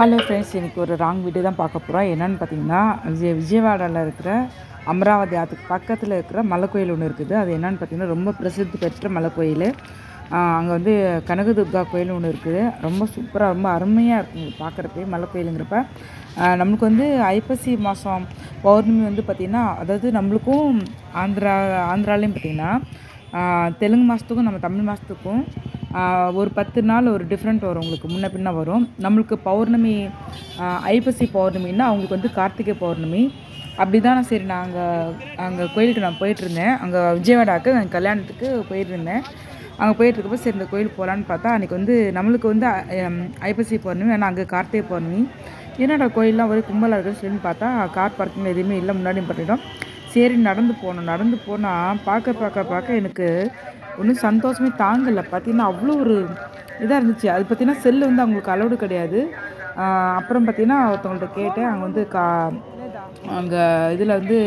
Hello friends இன்றைக்கி ஒரு wrong video தான் பார்க்க போகிறோம் என்னென்னு பார்த்தீங்கன்னா விஜய் விஜயவாடாவில் இருக்கிற அமராவதி ஆற்றுக்கு பக்கத்தில் இருக்கிற மலை கோயில் ஒன்று இருக்குது. அது என்னென்னு பார்த்தீங்கன்னா ரொம்ப பிரசித்தி பெற்ற மலை கோயில் அங்கே வந்து கனகதுர்கா கோயில் ஒன்று இருக்குது. ரொம்ப சூப்பராக ரொம்ப அருமையாக இருக்கும். பார்க்குறப்பே மலை கோயிலுங்கிறப்ப நம்மளுக்கு வந்து ஐப்பசி மாதம் பௌர்ணமி வந்து பார்த்திங்கன்னா அதாவது நம்மளுக்கும் ஆந்திரா ஆந்திராலேயும் பார்த்திங்கன்னா தெலுங்கு மாதத்துக்கும் நம்ம தமிழ் மாதத்துக்கும் ஒரு பத்து நாள் ஒரு டிஃப்ரெண்ட் வரும் உங்களுக்கு. முன்ன பின்ன வரும். நம்மளுக்கு பௌர்ணமி ஐப்பசி பௌர்ணமின்னா அவங்களுக்கு வந்து கார்த்திகை பௌர்ணமி. அப்படி தான் நான் சரி நான் அங்கே அங்கே கோயிலுக்கு நான் போயிட்டுருந்தேன். அங்கே விஜயவாடாக்கு கல்யாணத்துக்கு போயிட்டுருந்தேன். அங்கே போயிட்டுருக்கப்போ சரி இந்த கோயில் போகலான்னு பார்த்தா அன்றைக்கி வந்து நம்மளுக்கு வந்து ஐப்பசி பௌர்ணமி ஆனால் அங்கே கார்த்திகை பௌர்ணமி. என்னடா கோயிலெலாம் ஒரே கும்பலாக இருக்குன்னு சொல்லி பார்த்தா கார் பார்க்கிங் எதுவுமே இல்லை முன்னாடி பண்ணிட்டோம் சரி நடந்து போனோம் நடந்து போனால் பார்க்க பார்க்க பார்க்க எனக்கு ஒன்றும் சந்தோஷமே தாங்கலை. பார்த்தீங்கன்னா அவ்வளோ ஒரு இதாக இருந்துச்சு. அது பார்த்தீங்கன்னா செல்லு வந்து அவங்களுக்கு அலோடு கிடையாது. அப்புறம் பார்த்தீங்கன்னா ஒருத்தவங்கள்ட்ட கேட்டேன். அங்கே வந்து கா அங்கே இதில் வந்து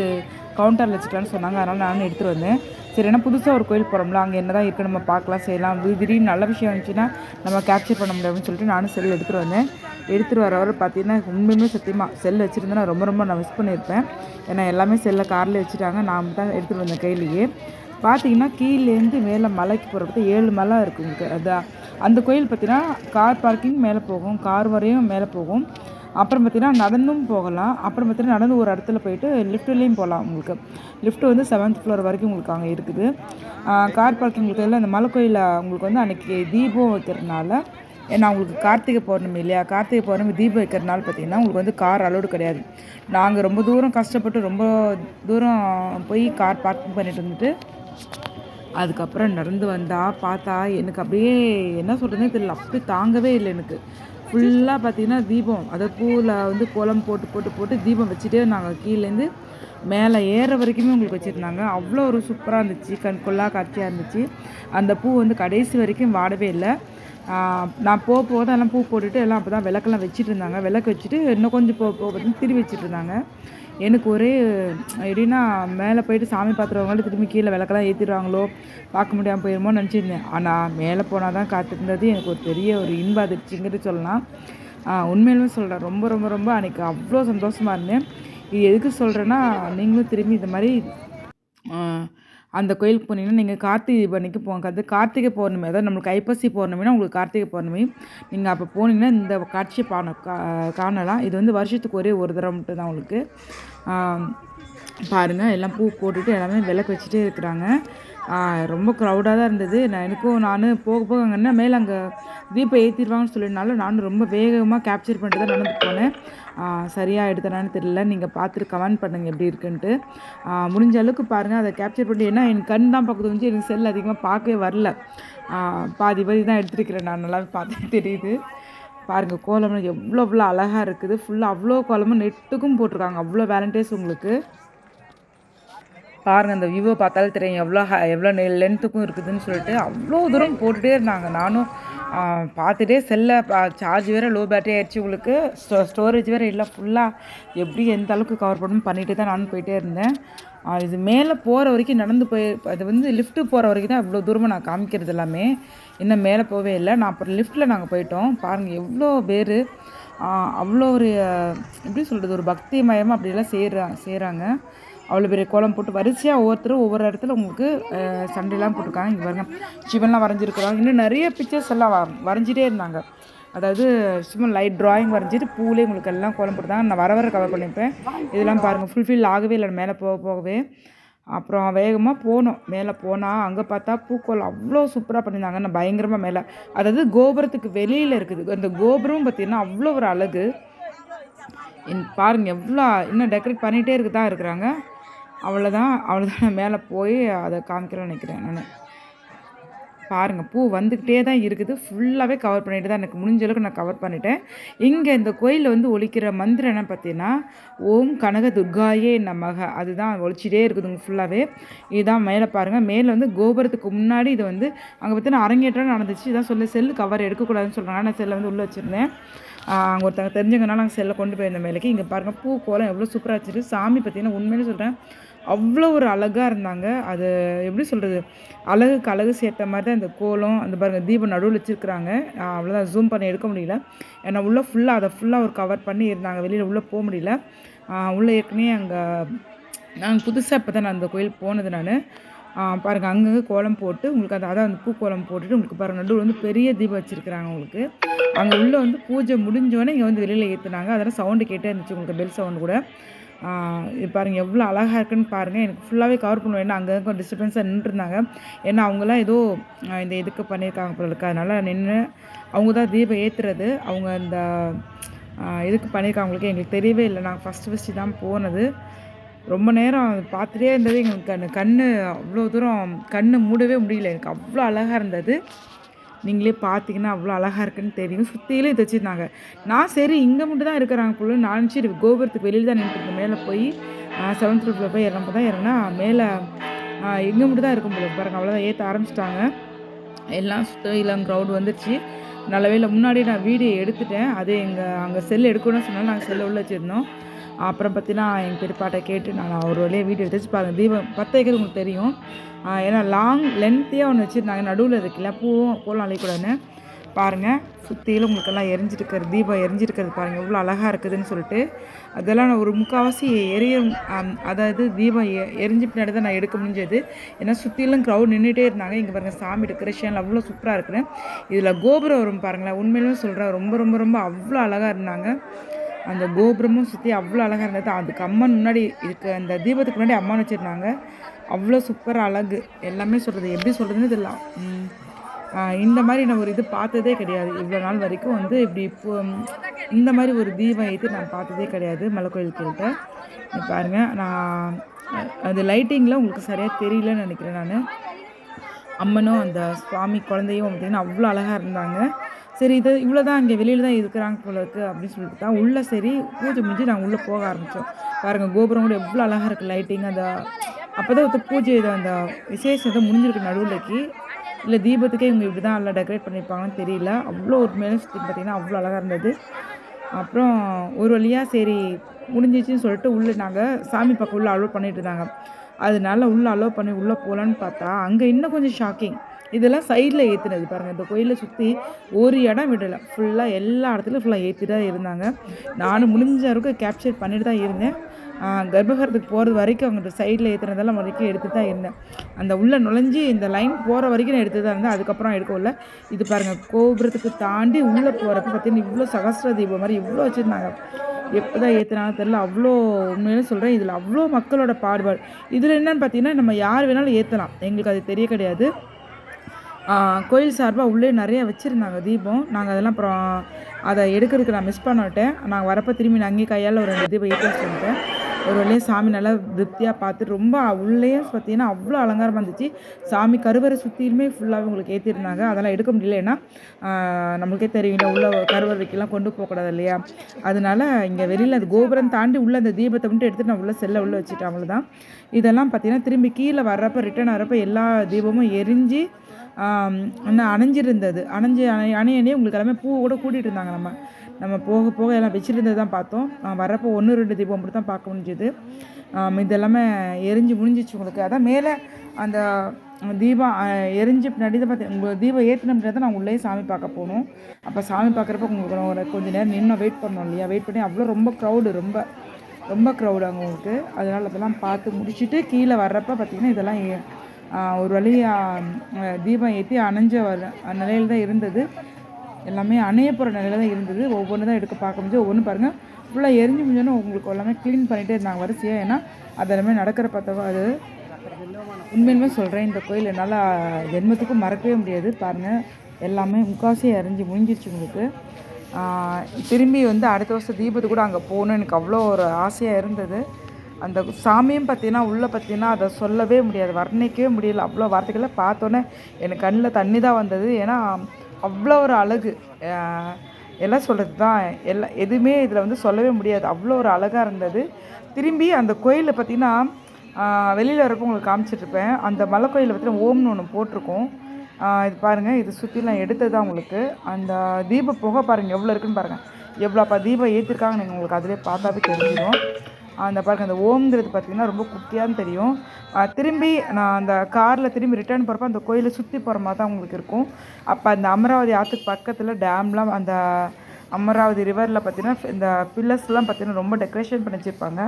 கவுண்டரில் வச்சுக்கலான்னு சொன்னாங்க. அதனால் நானும் எடுத்துகிட்டு வந்தேன். சரி ஏன்னா புதுசாக ஒரு கோயில் போகிறோம்ல அங்கே என்ன தான் இருக்குது நம்ம பார்க்கலாம் செய்யலாம். திடீர்னு நல்ல விஷயம் இருந்துச்சுன்னா நம்ம கேப்சர் பண்ண முடியாதுன்னு சொல்லிட்டு நானும் செல் எடுத்துகிட்டு வந்தேன். எடுத்துகிட்டு வர வர பார்த்தீங்கன்னா உண்மையுமே சத்தியமாக செல் வச்சுருந்தேன் ரொம்ப ரொம்ப நான் மிஸ் பண்ணியிருப்பேன். ஏன்னா எல்லாமே செல்லை காரில் வச்சுட்டாங்க. நான் தான் எடுத்துகிட்டு வந்தேன் கையிலேயே. பார்த்தீங்கன்னா கீழேருந்து மேலே மலைக்கு போகிறப்ப ஏழு மலை இருக்குது உங்களுக்கு. அதான் அந்த கோயில் பார்த்தீங்கன்னா கார் பார்க்கிங் மேலே போகும். கார் வரையும் மேலே போகும். அப்புறம் பார்த்தீங்கன்னா நடந்தும் போகலாம். அப்புறம் பார்த்தீங்கன்னா நடந்து ஒரு இடத்துல போயிட்டு லிஃப்ட்லேயும் போகலாம் உங்களுக்கு. லிஃப்ட் வந்து செவன்த் ஃப்ளோர் வரைக்கும் உங்களுக்கு அங்கே இருக்குது. கார் பார்க்கிங் இருக்கிறதுல அந்த இந்த மலை கோயிலில் உங்களுக்கு வந்து அன்றைக்கி தீபம் வைக்கிறதுனால ஏன்னா உங்களுக்கு கார்த்திகை பௌர்ணமி இல்லையா? கார்த்திகை பௌர்ணமி தீபம் வைக்கிறதுனால பார்த்தீங்கன்னா உங்களுக்கு வந்து கார் அலோடு கிடையாது. நாங்கள் ரொம்ப தூரம் கஷ்டப்பட்டு ரொம்ப தூரம் போய் கார் பார்க்கிங் பண்ணிட்டு இருந்துட்டு அதுக்கப்புறம் நடந்து வந்தால் பார்த்தா எனக்கு அப்படியே என்ன சொல்கிறதுனே தெரியல. அப்படி தாங்கவே இல்லை எனக்கு. ஃபுல்லாக பார்த்தீங்கன்னா தீபம். அதாவது பூவில் வந்து கோலம் போட்டு போட்டு போட்டு தீபம் வச்சுட்டே நாங்கள் கீழேருந்து மேலே ஏற வரைக்குமே உங்களுக்கு வச்சுருந்தாங்க. அவ்வளோ ஒரு சூப்பராக இருந்துச்சு. கண் கொள்ளா காட்சியாக இருந்துச்சு. அந்த பூ வந்து கடைசி வரைக்கும் வாடவே இல்லை. நான் போக போக தான் எல்லாம் பூ போட்டுட்டு எல்லாம் அப்போ தான் விளக்கெல்லாம் வச்சுட்டு இருந்தாங்க. விளக்கு வச்சுட்டு இன்னும் கொஞ்சம் போக போக பார்த்தீங்கன்னா திரும்பி வச்சுட்டு இருந்தாங்க. எனக்கு ஒரே எப்படின்னா மேலே போயிட்டு சாமி பார்த்துருவாங்களோ திரும்பி கீழே விளக்கெல்லாம் ஏற்றிடுவாங்களோ பார்க்க முடியாமல் போயிருமோன்னு நினச்சிருந்தேன். ஆனால் மேலே போனால் தான் காத்திருந்தது. எனக்கு ஒரு பெரிய ஒரு இன்ப அதிர்ச்சிங்கிறது சொல்லலாம். உண்மையிலுமே சொல்கிறேன் ரொம்ப ரொம்ப ரொம்ப அன்றைக்கி அவ்வளோ சந்தோஷமாக இருந்தேன். இது எதுக்கு சொல்கிறேன்னா நீங்களும் திரும்பி இந்த மாதிரி அந்த கோயிலுக்கு போனீங்கன்னா நீங்கள் கார்த்திகை பண்ணிக்கு போங்க அது கார்த்திகை பௌர்ணமி அதாவது நம்மளுக்கு ஐப்பசி பௌர்ணமினா உங்களுக்கு கார்த்திகை பௌர்ணமி. நீங்கள் அப்போ போனீங்கன்னா இந்த காட்சியை பான கா காணலாம். இது வந்து வருஷத்துக்கு ஒரே ஒரு தடவை மட்டும் தான் உங்களுக்கு பாருங்கள் எல்லாம் பூ போட்டுட்டு எல்லாமே விளக்கு வச்சுட்டே இருக்கிறாங்க. ரொம்ப க்ரௌடாக தான் இருந்தது. நான் எனக்கும் நான் போக போக அங்கே மேலே அங்கே தீபம் ஏற்றிடுவாங்கன்னு சொல்லினாலும் நானும் ரொம்ப வேகமாக கேப்சர் பண்ணிட்டு தான் நடந்து போனேன். சரியாக எடுத்தனான்னு தெரியல. நீங்கள் பார்த்துட்டு கமெண்ட் பண்ணுங்கள் எப்படி இருக்குன்ட்டு. முடிஞ்ச அளவுக்கு பாருங்கள் அதை கேப்சர் பண்ணி ஏன்னா என் கண் தான் பக்கத்து வந்து எனக்கு செல் அதிகமாக பார்க்கவே வரல. பாதி பாதி தான் எடுத்துருக்கிறேன் நான். நல்லாவே பார்த்து தெரியுது. பாருங்கள் கோலம்லாம் எவ்வளோ எவ்வளோ அழகாக இருக்குது. ஃபுல்லாக அவ்வளோ கோலமும் நெட்டுக்கும் போட்டிருக்காங்க. அவ்வளோ வேலண்டைஸ் உங்களுக்கு. பாருங்கள் அந்த வியூவை பார்த்தாலே தெரியும். எவ்வளோ ஹ எவ்வளோ லென்த்துக்கும் இருக்குதுன்னு சொல்லிட்டு அவ்வளோ தூரம் போட்டுகிட்டே இருந்தாங்க. நானும் பார்த்துட்டே செல்லை சார்ஜ் வேறு லோ பேட்டரி ஆயிடுச்சு உங்களுக்கு ஸ்டோ ஸ்டோரேஜ் வேறு இல்லை ஃபுல்லாக எப்படி எந்த அளவுக்கு கவர் பண்ணணும் பண்ணிட்டு தான் நானும் போயிட்டே இருந்தேன். இது மேலே போகிற வரைக்கும் நடந்து போய் அது வந்து லிஃப்ட்டு போகிற வரைக்கும் தான் இவ்வளோ தூரமாக நான் காமிக்கிறது எல்லாமே. இன்னும் மேலே போகவே இல்லை. நான் அப்புறம் லிஃப்ட்டில் நாங்கள் போயிட்டோம். பாருங்கள் எவ்வளோ பேர் அவ்வளோ ஒரு எப்படி சொல்கிறது ஒரு பக்தி மயமாக அப்படியெல்லாம் செய்கிறாங்க செய்கிறாங்க அவ்வளோ பெரிய கோலம் போட்டு வரிசையாக ஒவ்வொருத்தரும் ஒவ்வொரு இடத்துல உங்களுக்கு அஹ், சண்டைலாம் போட்டிருக்காங்க. இங்கே பாருங்க. சிவன்லாம் வரைஞ்சிருக்கிறாங்க. இன்னும் நிறைய பிக்சர்ஸ் எல்லாம் வ- வரைஞ்சிட்டே இருந்தாங்க. அதாவது சும்மா லைட் ட்ராயிங் வரைஞ்சிட்டு பூலே உங்களுக்கு எல்லாம் கோலம் போட்டுருந்தாங்க. நான் வர வர கவர் பண்ணிப்பேன் இதெல்லாம் பாருங்கள் ஃபுல்ஃபில் ஆகவே இல்லை. மேலே போக போகவே. அப்புறம் வேகமாக போனோம். மேலே போனால் அங்கே பார்த்தா பூக்கோலம் அவ்வளோ சூப்பராக பண்ணியிருந்தாங்க. நான் பயங்கரமாக மேலே அதாவது கோபுரத்துக்கு வெளியில் இருக்குது. அந்த கோபுரம் பார்த்திங்கன்னா அவ்வளோ ஒரு அழகு. பாருங்கள் எவ்வளோ இன்னும் டெக்கரேட் பண்ணிகிட்டே இருக்கு தான் இருக்கிறாங்க. அவ்வளோதான் அவ்வளோதான் நான் மேலே போய் அதை காமிக்கிறேன்னு நினைக்கிறேன் நான். பாருங்கள் பூ வந்துக்கிட்டே தான் இருக்குது. ஃபுல்லாகவே கவர் பண்ணிட்டு தான் எனக்கு முடிஞ்ச அளவுக்கு நான் கவர் பண்ணிட்டேன். இங்கே இந்த கோயிலில் வந்து ஒழிக்கிற மந்திரம் என்ன பார்த்தீங்கன்னா ஓம் கனக துர்காயே நமக. அதுதான் ஒழிச்சிட்டே இருக்குதுங்க ஃபுல்லாகவே இதுதான் மேலே பாருங்கள் மேலே வந்து கோபுரத்துக்கு முன்னாடி இது வந்து அங்கே பார்த்தீங்கன்னா அரங்கேற்றம் நடந்துச்சு. இதான் சொல்ல செல்லு கவர் எடுக்கக்கூடாதுன்னு சொல்கிறாங்க நான் செல்லை வந்து உள்ளே வச்சுருந்தேன். அங்கே ஒருத்தவங்க தெரிஞ்சவங்கனால நாங்கள் செல்லை கொண்டு போயிருந்த மேலேக்கு. இங்கே பாருங்கள் பூ கோலம் எவ்வளோ சூப்பராக வச்சுருக்கு. சாமி பார்த்தீங்கன்னா உண்மையிலே சொல்கிறேன் அவ்வளோ ஒரு அழகாக இருந்தாங்க. அது எப்படி சொல்கிறது அழகுக்கு அழகு சேர்த்த மாதிரி தான் இந்த கோலம் அந்த பாருங்கள் தீபம் நடுவில் வச்சுருக்குறாங்க. அவ்வளோதான் ஜூம் பண்ணி எடுக்க முடியல. ஏன்னா உள்ளே ஃபுல்லாக அதை ஃபுல்லாக ஒரு கவர் பண்ணி இருந்தாங்க. வெளியில் உள்ளே போக முடியல. உள்ளே ஏற்கனவே அங்கே நாங்கள் புதுசாக இப்போ தான் நான் அந்த கோயில் போனது நான். பாருங்கள் அங்கங்கே கோலம் போட்டு உங்களுக்கு அந்த அதான் அந்த பூ கோலம் போட்டுட்டு உங்களுக்கு பாருங்கள் நடுவில் வந்து பெரிய தீபம் வச்சுருக்குறாங்க உங்களுக்கு. அங்கே உள்ளே வந்து பூஜை முடிஞ்சோடனே இங்கே வந்து வெளியில் ஏற்றுனாங்க அதெல்லாம் சவுண்டு கேட்டே இருந்துச்சு உங்களுக்கு பெல் சவுண்டு கூட. இது பாருங்கள் எவ்வளோ அழகாக இருக்குன்னு பாருங்கள் எனக்கு ஃபுல்லாகவே கவர் பண்ணுவோம் ஏன்னா அங்கே கொஞ்சம் டிஸ்டர்பன்ஸாக நின்றுருந்தாங்க. ஏன்னா அவங்களாம் ஏதோ இந்த இதுக்கு பண்ணியிருக்காங்க போல இருக்கு. அதனால் நின்று அவங்க தான் தீபம் ஏற்றுறது அவங்க இந்த இதுக்கு பண்ணியிருக்காங்களுக்கு எங்களுக்கு தெரியவே இல்லை. நாங்கள் ஃபஸ்ட்டு ஃபஸ்ட்டு தான் போனது. ரொம்ப நேரம் பார்த்துட்டே இருந்தது. எங்களுக்கு கண் கண் அவ்வளோ தூரம் கண் மூடவே முடியல. எனக்கு அவ்வளோ அழகாக இருந்தது. நீங்களே பார்த்தீங்கன்னா அவ்வளோ அழகாக இருக்குன்னு தெரியும். சுற்றிலே இது வச்சுருந்தாங்க நான் சரி இங்கே மட்டும் தான் இருக்கிறாங்க போல நான் நினச்சி கோபுரத்துக்கு வெளியில் தான் நின்றுட்டு மேலே போய் செவன்த் ஃப்ளோரில் போய் இறங்க தான் இறங்கினா மேலே இங்கே மட்டும் தான் இருக்கும் போல பாருங்கள் அவ்வளோதான் ஏற்ற ஆரம்பிச்சிட்டாங்க. எல்லாம் சுத்தம் இளம் க்ரௌட் வந்துடுச்சு நல்ல வேலை முன்னாடி நான் வீடியோ எடுத்துட்டேன். அது எங்கள் அங்கே செல் எடுக்கணும்னு சொன்னாலும் நாங்கள் செல்லை உள்ள வச்சுருந்தோம். அப்புறம் பார்த்தீங்கன்னா எங்கள் பெரியப்பாட்டை கேட்டு நான் அவர் வழியாக வீடியோ எடுத்து பாருங்கள் தீபம் பத்து ஏக்கர் உங்களுக்கு தெரியும். ஏன்னா லாங் லென்த்தியாக ஒன்று வச்சுருந்தாங்க. நடுவில் இருக்குல்ல பூவும் போலாம் அழைக்கூடாதுன்னு பாருங்கள் சுற்றிலும் உங்களுக்கெல்லாம் எரிஞ்சிருக்கிறது தீபம் எரிஞ்சிருக்கிறது பாருங்கள் எவ்வளோ அழகாக இருக்குதுன்னு சொல்லிட்டு. அதெல்லாம் நான் ஒரு முக்கால்வாசி எரிய அதாவது தீபம் எ எரிஞ்சு பின்னாடி தான் நான் எடுக்க முடிஞ்சது. ஏன்னா சுற்றிலும் க்ரௌட் நின்றுட்டே இருந்தாங்க. இங்கே பாருங்கள் சாமி டெக்கரேஷன் அவ்வளோ சூப்பராக இருக்குது இதில் கோபுரம் வரும் பாருங்களேன். உண்மையிலுமே சொல்கிறேன் ரொம்ப ரொம்ப ரொம்ப அவ்வளோ அழகாக இருந்தாங்க. அந்த கோபுரமும் சுற்றி அவ்வளோ அழகாக இருந்தது. அதுக்கு அம்மன் முன்னாடி இருக்க அந்த தீபத்துக்கு முன்னாடி அம்மன் வச்சுருந்தாங்க. அவ்வளோ சூப்பர் அழகு. எல்லாமே சொல்கிறது எப்படி சொல்கிறதுன்னு தெரியல. இந்த மாதிரி நான் ஒரு இது பார்த்ததே கிடையாது. இவ்வளோ நாள் வரைக்கும் வந்து இப்படி இப்போ இந்த மாதிரி ஒரு தீபம் ஏற்றி நான் பார்த்ததே கிடையாது மலைக்கோயில் கிட்ட. பாருங்கள் நான் அது லைட்டிங்கில் உங்களுக்கு சரியாக தெரியலன்னு நினைக்கிறேன் நான். அம்மனும் அந்த சுவாமி குழந்தையும் பார்த்திங்கன்னா அவ்வளோ அழகாக இருந்தாங்க. சரி இது இவ்வளோ தான் இங்கே வெளியில் தான் இருக்கிறாங்க போல இருக்குது அப்படின்னு சொல்லிட்டு தான் உள்ளே சரி பூஜை முடிஞ்சு நாங்கள் உள்ளே போக ஆரம்பித்தோம் பாருங்கள் கோபுரம் கூட எவ்வளோ அழகாக இருக்குது லைட்டிங் அந்த அப்போ தான் ஒருத்தர் பூஜை இதை அந்த விசேஷம் முடிஞ்சிருக்கு நடுவில்க்கு. இல்லை தீபத்துக்கே இவங்க இப்படி தான் நல்லா டெக்கரேட் பண்ணியிருப்பாங்கன்னு தெரியல. அவ்வளோ ஒரு மேலே சுற்றி பார்த்திங்கன்னா அவ்வளோ அழகாக இருந்தது. அப்புறம் ஒரு வழியாக சரி முடிஞ்சிச்சுன்னு சொல்லிட்டு உள்ளே நாங்கள் சாமி பக்கம் உள்ளே அலோவ் பண்ணிட்டு இருந்தாங்க. அதனால உள்ளே அலோவ் பண்ணி உள்ளே போகலான்னு பார்த்தா அங்கே இன்னும் கொஞ்சம் ஷாக்கிங் இதெல்லாம் சைடில் ஏற்றுனது பாருங்கள் இந்த கோயிலை சுற்றி ஒரு இடம் விடலை. ஃபுல்லாக எல்லா இடத்துலையும் ஃபுல்லாக ஏற்றி தான் இருந்தாங்க. நானும் முடிஞ்ச அளவுக்கு கேப்சர் பண்ணிட்டு தான் இருந்தேன். கர்ப்பகரத்துக்கு போகிறது வரைக்கும் அவங்கள்ட்ட சைடில் ஏற்றுனதெல்லாம் வரைக்கும் எடுத்து தான் இருந்தேன். அந்த உள்ளே நுழைஞ்சி இந்த லைன் போகிற வரைக்கும் நான் எடுத்து தான் இருந்தேன். அதுக்கப்புறம் எடுக்கவில்ல இது பாருங்கள் கோபுரத்துக்கு தாண்டி உள்ளே போகிறப்ப பார்த்தீங்கன்னா இவ்வளோ சகஸ்ர தீபம் மாதிரி இவ்வளோ வச்சுருந்தாங்க. எப்போ தான் ஏற்றுனாலும் தெரில அவ்வளோ உண்மையிலே சொல்கிறேன் இதில் அவ்வளோ மக்களோட பாடுபாடு. இதில் என்னென்னு பார்த்தீங்கன்னா நம்ம யார் வேணாலும் ஏற்றலாம் எங்களுக்கு அது தெரிய கிடையாது. கோயில் சார்பாக உள்ளே நிறைய வச்சுருந்தாங்க தீபம். நாங்கள் அதெல்லாம் அப்புறம் அதை எடுக்கிறதுக்கு நான் மிஸ் பண்ணிட்டேன். நாங்கள் வரப்போ திரும்பி நான் அங்கேயே கையால் ஒரு ரெண்டு தீபம் ஏற்றி வச்சுருந்தேன் ஒரு வழியாக சாமி நல்லா திருப்தியாக பார்த்து ரொம்ப உள்ளேயும் பார்த்தீங்கன்னா அவ்வளோ அலங்காரமாக இருந்துச்சு. சாமி கருவறை சுற்றிலுமே ஃபுல்லாகவே உங்களுக்கு ஏற்றிருந்தாங்க அதெல்லாம் எடுக்க முடியல. ஏன்னா நம்மளுக்கே தெரியும் உள்ள கருவறைக்கெல்லாம் கொண்டு போகக்கூடாது இல்லையா? அதனால இங்கே வெளியில் அந்த கோபுரம் தாண்டி உள்ளே அந்த தீபத்தை மட்டும் எடுத்துகிட்டு நான் உள்ளே செல்ல உள்ளே வச்சுட்டேன். அவ்வளோதான் இதெல்லாம் பார்த்தீங்கன்னா திரும்பி கீழே வர்றப்போ ரிட்டர்ன் வரப்போ எல்லா தீபமும் எரிஞ்சு இன்னும் அணைஞ்சிருந்தது. அணைஞ்சி அணை அணையனே உங்களுக்கு எல்லாமே பூ கூட கூட்டிகிட்டு இருந்தாங்க நம்ம. நம்ம போக போக எல்லாம் வச்சுருந்தது தான் பார்த்தோம். வரப்போ ஒன்று ரெண்டு தீபம் மட்டும் தான் பார்க்க முடிஞ்சுது. இது எல்லாமே எரிஞ்சு முடிஞ்சிச்சு உங்களுக்கு. அதான் மேலே அந்த தீபம் எரிஞ்சு பின்னாடி தான் பார்த்து உங்கள் தீபம் ஏற்றின பின்னாடி தான் நான் உள்ளே சாமி பார்க்க போகணும் அப்போ சாமி பார்க்குறப்ப உங்களுக்கு ஒரு கொஞ்சம் நேரம் நின்று வெயிட் பண்ணோம் இல்லையா? வெயிட் பண்ணி அவ்வளோ ரொம்ப க்ரௌடு ரொம்ப ரொம்ப க்ரௌடு அங்கே உங்களுக்கு. அதனால் அதெல்லாம் பார்த்து முடிச்சுட்டு கீழே வர்றப்ப பார்த்திங்கன்னா இதெல்லாம் ஒரு வழியாக தீபம் ஏற்றி அணைஞ்ச வர நிலையில் தான் இருந்தது. எல்லாமே அணைய போகிற நிலையில் தான் இருந்தது. ஒவ்வொன்று தான் எடுக்க பார்க்க முடிஞ்சு ஒவ்வொன்று பாருங்கள் ஃபுல்லாக எரிஞ்சு முடிஞ்சோன்னு உங்களுக்கு எல்லாமே க்ளீன் பண்ணிகிட்டே இருந்தாங்க வரிசையாக ஏன்னா அது எல்லாமே நடக்கிற பார்த்தவா அது உண்மையிலுமே சொல்கிறேன் இந்த கோயில் என்னால் ஜென்மத்துக்கும் மறக்கவே முடியாது. பாருங்கள் எல்லாமே முக்காசி எரிஞ்சு முடிஞ்சிருச்சு உங்களுக்கு. திரும்பி வந்து அடுத்த வருஷம் தீபத்து கூட அங்கே போகணுன்னு எனக்கு அவ்வளோ ஒரு ஆசையாக இருந்தது. அந்த சாமியும் பார்த்தீங்கன்னா உள்ளே பார்த்தீங்கன்னா அதை சொல்லவே முடியாது வர்ணிக்கவே முடியல. அவ்வளோ வார்த்தைகளை பார்த்தோன்னே எனக்கு கண்ணில் தண்ணி தான் வந்தது. ஏன்னா அவ்வளோ ஒரு அழகு. எல்லாம் சொல்கிறது தான் எல்லாம் எதுவுமே இதில் வந்து சொல்லவே முடியாது. அவ்வளோ ஒரு அழகாக இருந்தது. திரும்பி அந்த கோயிலில் பார்த்திங்கன்னா வெளியில் வரப்போ உங்களுக்கு காமிச்சிட்ருப்பேன். அந்த மலை கோயிலில் பார்த்திங்கன்னா ஓம்னு ஒன்று போட்டிருக்கோம். இது பாருங்கள் இது சுற்றிலாம் எடுத்தது தான் உங்களுக்கு. அந்த தீப புகை பாருங்கள் எவ்வளோ இருக்குன்னு பாருங்கள் எவ்வளோப்பா தீபம் ஏற்றிருக்காங்க நீங்கள் உங்களுக்கு அதிலே பார்த்தாவே தெரிஞ்சிடும். அந்த பார்க்க அந்த ஓம்ங்கிறது பார்த்திங்கன்னா ரொம்ப குட்டியான்னு தெரியும். திரும்பி நான் அந்த காரில் திரும்பி ரிட்டர்ன் போகிறப்ப அந்த கோயிலை சுற்றி போகிற மாதிரி தான் உங்களுக்கு இருக்கும். அப்போ அந்த அமராவதி ஆற்றுக்கு பக்கத்தில் டேம்லாம் அந்த அமராவதி ரிவரில் பார்த்தீங்கன்னா இந்த பில்லர்ஸ்லாம் பார்த்தீங்கன்னா ரொம்ப டெக்கரேஷன் பண்ணி வச்சுருப்பாங்க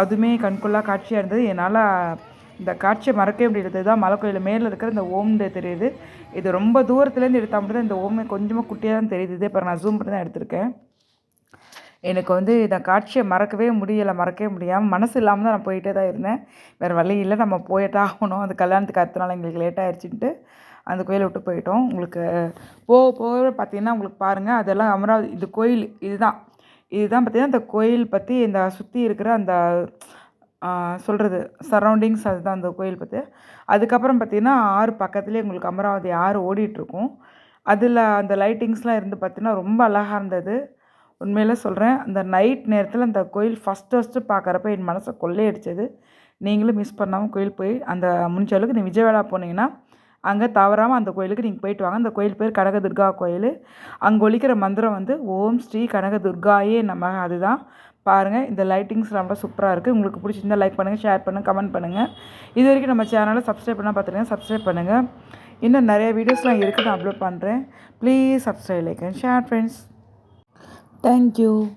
அதுவுமே கண்கொள்ளா காட்சியாக இருந்தது. என்னால் இந்த காட்சியை மறக்கவே முடியாது தான் மலை கோயில் மேலே இருக்கிற இந்த ஓம்னு தெரியுது. இது ரொம்ப தூரத்துலேருந்து எடுத்தால் மட்டும் தான் இந்த ஓமே கொஞ்சமாக குட்டியாக தான் தெரியுது. இதே பாருங்க நான் ஜூம் பண்ணி தான் எடுத்திருக்கேன். எனக்கு வந்து இந்த காட்சியை மறக்கவே முடியலை மறக்கவே முடியாமல் மனசு இல்லாமல் தான் நான் போயிட்டே தான் இருந்தேன். வேறு வழி இல்லை நம்ம போயிட்டே ஆகணும். அந்த கல்யாணத்துக்கு அடுத்த நாள் எங்களுக்கு லேட் ஆயிடுச்சுன்ட்டு அந்த கோயிலை விட்டு போயிட்டோம். உங்களுக்கு போக போக பார்த்தீங்கன்னா உங்களுக்கு பாருங்கள் அதெல்லாம் அமராவதி இது கோயில் இதுதான். இதுதான் பார்த்தீங்கன்னா இந்த கோயில் பற்றி இந்த சுற்றி இருக்கிற அந்த சொல்கிறது சரௌண்டிங்ஸ் அதுதான் அந்த கோயில் பற்றி. அதுக்கப்புறம் பார்த்தீங்கன்னா ஆறு பக்கத்துலேயே உங்களுக்கு அமராவதி ஆறு ஓடிட்டுருக்கும். அதில் அந்த லைட்டிங்ஸ்லாம் இருந்து பார்த்தீங்கன்னா ரொம்ப அழகாக இருந்தது. உண்மையில் சொல்கிறேன் அந்த நைட் நேரத்தில் அந்த கோயில் ஃபஸ்ட்டு ஃபஸ்ட்டு பார்க்குறப்ப என் மனசை கொள்ளையடிச்சது. நீங்களும் மிஸ் பண்ணாமல் கோயில் போய் அந்த முடிஞ்ச அளவுக்கு நீ விஜயவாடா போனீங்கன்னா அங்கே தவறாமல் அந்த கோயிலுக்கு நீங்கள் போயிட்டு வாங்க. அந்த கோயில் பேர் கனக துர்கா கோயில். அங்கே ஒழிக்கிற மந்திரம் வந்து ஓம் ஸ்ரீ கனக துர்காயே நம்ம அதுதான். பாருங்கள் இந்த லைட்டிங்ஸ் ரொம்ப சூப்பராக இருக்குது உங்களுக்கு பிடிச்சிருந்தா லைக் பண்ணுங்கள் ஷேர் பண்ணுங்கள் கமெண்ட் பண்ணுங்கள் இது வரைக்கும் நம்ம சேனலை சப்ஸ்கிரைப் பண்ணால் பார்த்துருங்க சப்ஸ்கிரைப் பண்ணுங்கள் இன்னும் நிறைய வீடியோஸ்லாம் இருக்குது நான் அப்லோட் பண்ணுறேன் please subscribe like and share friends thank you